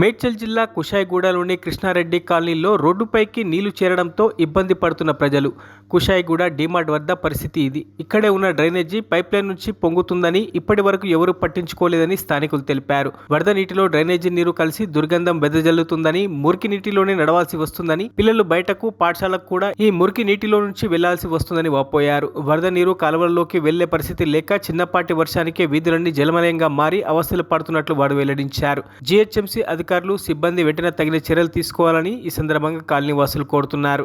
మేడ్చల్ జిల్లా కుషాయిగూడలోని కృష్ణారెడ్డి కాలనీలో రోడ్డుపైకి నీళ్ళు చేరడంతో ఇబ్బంది పడుతున్న ప్రజలు. కుషాయిగూడ డిమార్ట్ వద్ద పరిస్థితి ఇది. ఇక్కడే ఉన్న డ్రైనేజీ పైప్లైన్ నుంచి పొంగుతుందని ఇప్పటి వరకు ఎవరూ పట్టించుకోలేదని స్థానికులు తెలిపారు. వరద నీటిలో డ్రైనేజీ నీరు కలిసి దుర్గంధం వెదజల్లుతుందని మురికి నీటిలోనే నడవాల్సి వస్తుందని పిల్లలు బయటకు పాఠశాలకు కూడా ఈ మురికి నీటిలో నుంచి వెళ్ళాల్సి వస్తుందని వాపోయారు. వరద నీరు కాలువల్లోకి వెళ్ళే పరిస్థితి లేక చిన్నపాటి వర్షానికే వీధులన్నీ జలమలయంగా మారి అవస్థలు పడుతున్నట్లు వారు వెల్లడించారు. జీహెచ్ఎంసీ అధికారులు అధికారులు సిబ్బంది వెంటనే తగిన చర్యలు తీసుకోవాలని ఈ సందర్భంగా కాలనీవాసులు కోరుతున్నారు.